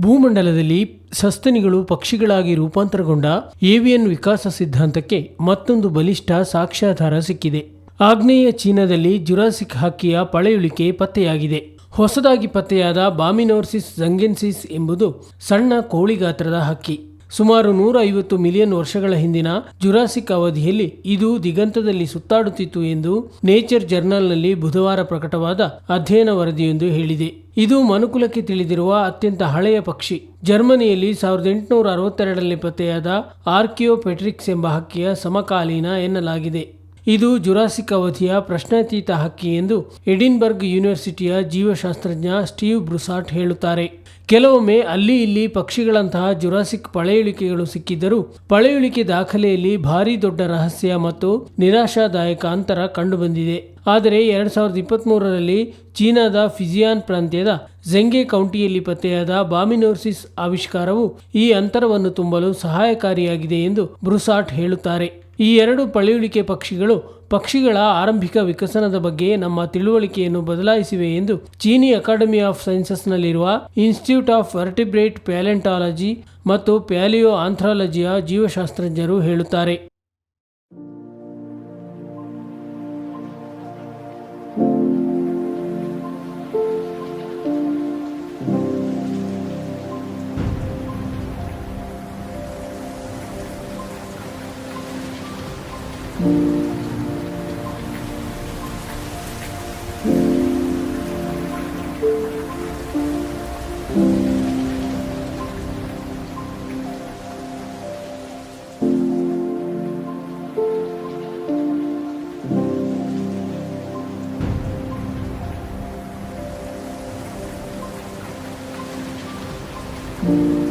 ಭೂಮಂಡಲದಲ್ಲಿ ಸಸ್ತನಿಗಳು ಪಕ್ಷಿಗಳಾಗಿ ರೂಪಾಂತರಗೊಂಡ avian ವಿಕಾಸ ಸಿದ್ಧಾಂತಕ್ಕೆ ಮತ್ತೊಂದು ಬಲಿಷ್ಠ ಸಾಕ್ಷ್ಯಾಧಾರ ಸಿಕ್ಕಿದೆ. ಆಗ್ನೇಯ ಚೀನಾದಲ್ಲಿ ಜುರಾಸಿಕ್ ಹಕ್ಕಿಯ ಪಳೆಯುಳಿಕೆ ಪತ್ತೆಯಾಗಿದೆ. ಹೊಸದಾಗಿ ಪತ್ತೆಯಾದ ಬಾಮಿನೋರ್ಸಿಸ್ ಜಂಗೆನ್ಸಿಸ್ ಎಂಬುದು ಸಣ್ಣ ಕೋಳಿಗಾತ್ರದ ಹಕ್ಕಿ. ಸುಮಾರು ನೂರ ಐವತ್ತು ಮಿಲಿಯನ್ ವರ್ಷಗಳ ಹಿಂದಿನ ಜುರಾಸಿಕ್ ಅವಧಿಯಲ್ಲಿ ಇದು ದಿಗಂತದಲ್ಲಿ ಸುತ್ತಾಡುತ್ತಿತ್ತು ಎಂದು ನೇಚರ್ ಜರ್ನಲ್ನಲ್ಲಿ ಬುಧವಾರ ಪ್ರಕಟವಾದ ಅಧ್ಯಯನ ವರದಿಯೊಂದು ಹೇಳಿದೆ. ಇದು ಮನುಕುಲಕ್ಕೆ ತಿಳಿದಿರುವ ಅತ್ಯಂತ ಹಳೆಯ ಪಕ್ಷಿ. ಜರ್ಮನಿಯಲ್ಲಿ ಸಾವಿರದ ಎಂಟುನೂರ ಅರವತ್ತೆರಡರಲ್ಲಿ ಪತ್ತೆಯಾದ ಆರ್ಕಿಯೋಪೆಟ್ರಿಕ್ಸ್ ಎಂಬ ಹಕ್ಕಿಯ ಸಮಕಾಲೀನ ಎನ್ನಲಾಗಿದೆ. ಇದು ಜುರಾಸಿಕ್ ಅವಧಿಯ ಪ್ರಶ್ನಾತೀತ ಹಕ್ಕಿ ಎಂದು ಎಡಿನ್ಬರ್ಗ್ ಯೂನಿವರ್ಸಿಟಿಯ ಜೀವಶಾಸ್ತ್ರಜ್ಞ ಸ್ಟೀವ್ ಬ್ರುಸಾಟ್ ಹೇಳುತ್ತಾರೆ. ಕೆಲವೊಮ್ಮೆ ಅಲ್ಲಿ ಇಲ್ಲಿ ಪಕ್ಷಿಗಳಂತಹ ಜುರಾಸಿಕ್ ಪಳೆಯುಳಿಕೆಗಳು ಸಿಕ್ಕಿದ್ದರೂ ಪಳೆಯುಳಿಕೆ ದಾಖಲೆಯಲ್ಲಿ ಭಾರಿ ದೊಡ್ಡ ರಹಸ್ಯ ಮತ್ತು ನಿರಾಶಾದಾಯಕ ಅಂತರ ಕಂಡುಬಂದಿದೆ. ಆದರೆ ಎರಡ್ ಸಾವಿರದ ಇಪ್ಪತ್ತ್ಮೂರರಲ್ಲಿ ಚೀನಾದ ಫಿಜಿಯಾನ್ ಪ್ರಾಂತ್ಯದ ಝೆಂಗೆ ಕೌಂಟಿಯಲ್ಲಿ ಪತ್ತೆಯಾದ ಬಾಮಿನೋರ್ಸಿಸ್ ಆವಿಷ್ಕಾರವು ಈ ಅಂತರವನ್ನು ತುಂಬಲು ಸಹಾಯಕಾರಿಯಾಗಿದೆ ಎಂದು ಬ್ರುಸಾಟ್ ಹೇಳುತ್ತಾರೆ. ಈ ಎರಡು ಪಳೆಯುಳಿಕೆ ಪಕ್ಷಿಗಳು ಪಕ್ಷಿಗಳ ಆರಂಭಿಕ ವಿಕಸನದ ಬಗ್ಗೆ ನಮ್ಮ ತಿಳುವಳಿಕೆಯನ್ನು ಬದಲಾಯಿಸಿವೆ ಎಂದು ಚೀನಿ ಅಕಾಡೆಮಿ ಆಫ್ ಸೈನ್ಸಸ್ನಲ್ಲಿರುವ ಇನ್ಸ್ಟಿಟ್ಯೂಟ್ ಆಫ್ ವರ್ಟಿಬ್ರೇಟ್ ಪ್ಯಾಲೆಂಟಾಲಜಿ ಮತ್ತು ಪ್ಯಾಲಿಯೋ ಆಂಥ್ರಾಲಜಿಯ ಜೀವಶಾಸ್ತ್ರಜ್ಞರು ಹೇಳುತ್ತಾರೆ. thank mm -hmm. you